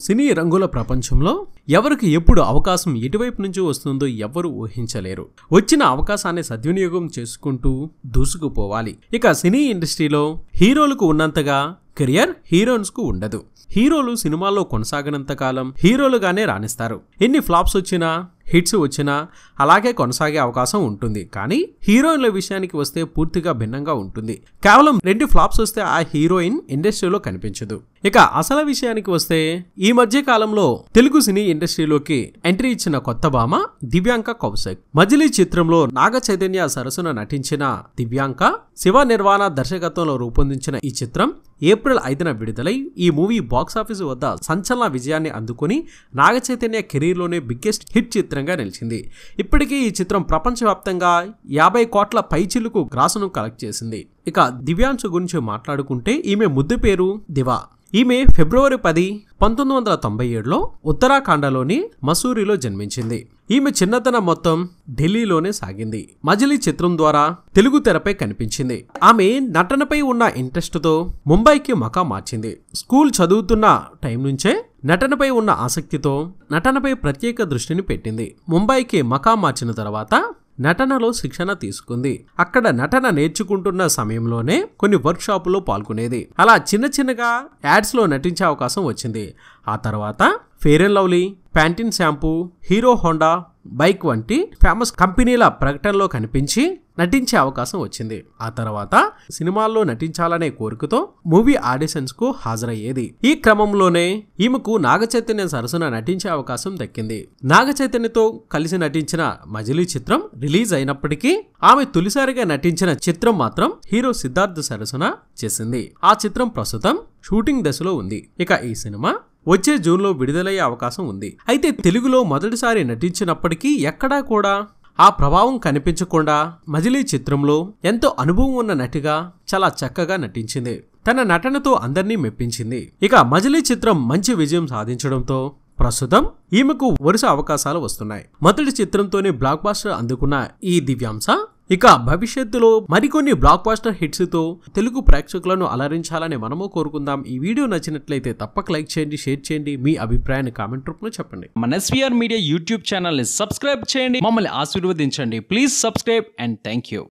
సినీ రంగుల ప్రపంచంలో ఎవరికి ఎప్పుడు అవకాశం ఎటువైపు నుంచి వస్తుందో ఎవ్వరూ ఊహించలేరు. వచ్చిన అవకాశాన్ని సద్వినియోగం చేసుకుంటూ దూసుకుపోవాలి. ఇక సినీ ఇండస్ట్రీలో హీరోలకు ఉన్నంతగా కెరియర్ హీరోయిన్స్కు ఉండదు. హీరోలు సినిమాల్లో కొనసాగినంత కాలం హీరోలుగానే రాణిస్తారు. ఎన్ని ఫ్లాప్స్ వచ్చినా హిట్స్ వచ్చినా అలాగే కొనసాగే అవకాశం ఉంటుంది. కానీ హీరోయిన్ల విషయానికి వస్తే పూర్తిగా భిన్నంగా ఉంటుంది. కేవలం రెండు ఫ్లాప్స్ వస్తే ఆ హీరోయిన్ ఇండస్ట్రీలో కనిపించదు. ఇక అసలు విషయానికి వస్తే ఈ మధ్య కాలంలో తెలుగు సినీ ఇండస్ట్రీలోకి ఎంట్రీ ఇచ్చిన కొత్త భామ దివ్యాంక కౌశిక్. మజిలీ చిత్రంలో నాగ చైతన్య సరసున నటించిన దివ్యాంక శివ నిర్వాణ దర్శకత్వంలో రూపొందించిన ఈ చిత్రం ఏప్రిల్ ఐదున విడుదలై ఈ మూవీ బాక్సాఫీస్ వద్ద సంచలన విజయాన్ని అందుకుని నాగ చైతన్య కెరీర్లోనే బిగ్గెస్ట్ హిట్ చిత్రం చిత్రంగా నిలిచింది. ఇప్పటికీ ఈ చిత్రం ప్రపంచవ్యాప్తంగా యాభై కోట్ల పైచిలుకు గ్రాసును కలెక్ట్ చేసింది. ఇక దివ్యాంశు గురించి మాట్లాడుకుంటే ఈమె ముద్దు పేరు దివా. ఈమె ఫిబ్రవరి పది పంతొమ్మిది వందల తొంభై ఏడులో ఉత్తరాఖండలోని మసూరిలో జన్మించింది. ఈమె చిన్నతనం మొత్తం ఢిల్లీలోనే సాగింది. మజిలీ చిత్రం ద్వారా తెలుగు తెరపై కనిపించింది. ఆమె నటనపై ఉన్న ఇంట్రెస్ట్తో ముంబైకి మకా మార్చింది. స్కూల్ చదువుతున్న టైం నుంచే నటనపై ఉన్న ఆసక్తితో నటనపై ప్రత్యేక దృష్టిని పెట్టింది. ముంబైకి మకా మార్చిన తర్వాత నటనలో శిక్షణ తీసుకుంది. అక్కడ నటన నేర్చుకుంటున్న సమయంలోనే కొన్ని వర్క్ షాపులో పాల్గొనేది. అలా చిన్న చిన్నగా యాడ్స్లో నటించే అవకాశం వచ్చింది. ఆ తర్వాత Fair and Lovely Pantene shampoo Hero Honda bike వంటి ఫేమస్ కంపెనీల ప్రకటనలో కనిపించి నటించే అవకాశం వచ్చింది. ఆ తర్వాత సినిమాల్లో నటించాలనే కోరికతో మూవీ ఆడిషన్స్కు హాజరయ్యేది. ఈ క్రమంలోనే ఈమెకు నాగచైతన్య సరసన నటించే అవకాశం దక్కింది. నాగచైతన్యతో కలిసి నటించిన మజిలీ చిత్రం రిలీజ్ అయినప్పటికీ ఆమె తొలిసారిగా నటించిన చిత్రం మాత్రం హీరో సిద్ధార్థ్ సరసన చేసింది. ఆ చిత్రం ప్రస్తుతం షూటింగ్ దశలో ఉంది. ఇక ఈ సినిమా వచ్చే జూన్లో విడుదలయ్యే అవకాశం ఉంది. అయితే తెలుగులో మొదటిసారి నటించినప్పటికీ ఎక్కడా కూడా ఆ ప్రభావం కనిపించకుండా మజిలీ చిత్రంలో ఎంతో అనుభవం ఉన్న నటిగా చాలా చక్కగా నటించింది. తన నటనతో అందరినీ మెప్పించింది. ఇక మజిలీ చిత్రం మంచి విజయం సాధించడంతో ప్రస్తుతం ఈమెకు వరుస అవకాశాలు వస్తున్నాయి. మొదటి చిత్రంతోనే బ్లాక్ బాస్టర్ అందుకున్న ఈ దివ్యాంశ ఇక భవిష్యత్తులో మరికొన్ని బ్లాక్ బాస్టర్ హిట్స్తో తెలుగు ప్రేక్షకులను అలరించాలని మనము కోరుకుందాం. ఈ వీడియో నచ్చినట్లయితే తప్పక లైక్ చేయండి షేర్ చేయండి. మీ అభిప్రాయాన్ని కామెంట్ రూపంలో చెప్పండి. మన ఎస్వీఆర్ మీడియా యూట్యూబ్ ఛానల్ని సబ్స్క్రైబ్ చేయండి. మమ్మల్ని ఆశీర్వదించండి. Please subscribe and thank you